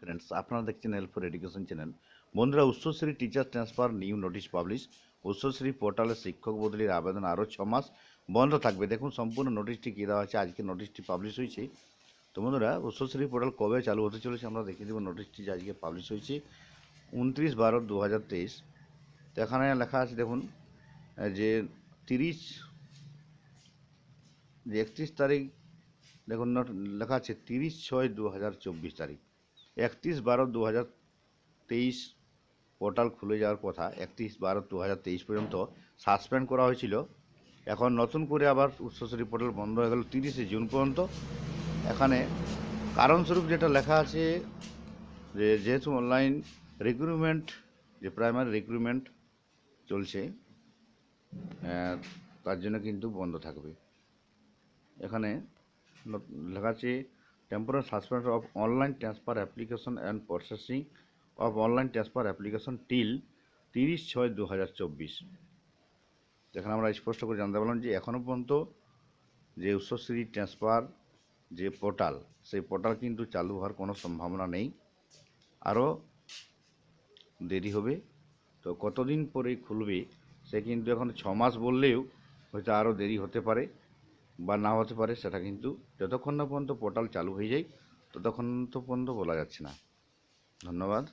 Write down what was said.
Friends আপনারা দেখছেন help for education channel বন্ধুরা, Utsashree teacher transfer new notice publish Utsashree পোর্টালে শিক্ষক বদলির আবেদন আরও ছ মাস বন্ধ থাকবে। দেখুন, সম্পূর্ণ নোটিশটি কী দেওয়া আছে? আজকে নোটিশটি পাবলিশ হয়েছে। তো বন্ধুরা, উচ্চশ্রী পোর্টাল কবে চালু হতে চলেছে আমরা দেখিয়ে দেবো। নোটিশটি আজকে পাবলিশ হয়েছে উনত্রিশ বারো দু হাজার তেইশ। তো এখানে লেখা আছে, দেখুন, যে তিরিশ, যে একত্রিশ তারিখ, দেখুন লেখা আছে তিরিশ ছয় দু হাজার চব্বিশ তারিখ। একত্রিশ বারো দু হাজার তেইশ পোর্টাল খুলে যাওয়ার কথা, একত্রিশ বারো দু হাজার তেইশ পর্যন্ত সাসপেন্ড করা হয়েছিল। এখন নতুন করে আবার উচ্চস্তরী পোর্টাল বন্ধ হয়ে গেল তিরিশে জুন পর্যন্ত। এখানে কারণস্বরূপ যেটা লেখা আছে যে যেহেতু অনলাইন রিক্রুটমেন্ট, যে প্রাইমারি রিক্রুটমেন্ট চলছে তার জন্য কিন্তু বন্ধ থাকবে। এখানে লেখা আছে temporary suspend of online transfer application and processing of online transfer application till তিরিশ ছয় দু হাজার চব্বিশ। এখানে আমরা স্পষ্ট করে জানতে পারলাম যে এখনও পর্যন্ত যে উচ্চশ্রী ট্রান্সফার যে পোর্টাল সেই পোর্টাল কিন্তু চালু হওয়ার কোনো সম্ভাবনা নেই। আরও দেরি হবে। তো কতদিন পরে খুলবে, সে কিন্তু এখন ছ মাস বললেও হয়তো আরও দেরি হতে পারে। বা না হতে পারে, সেটা কিন্তু যতক্ষণ না পর্যন্ত পোর্টাল চালু হয়ে যায়, ততক্ষণ তো পর্যন্ত বলা যাচ্ছে না। ধন্যবাদ।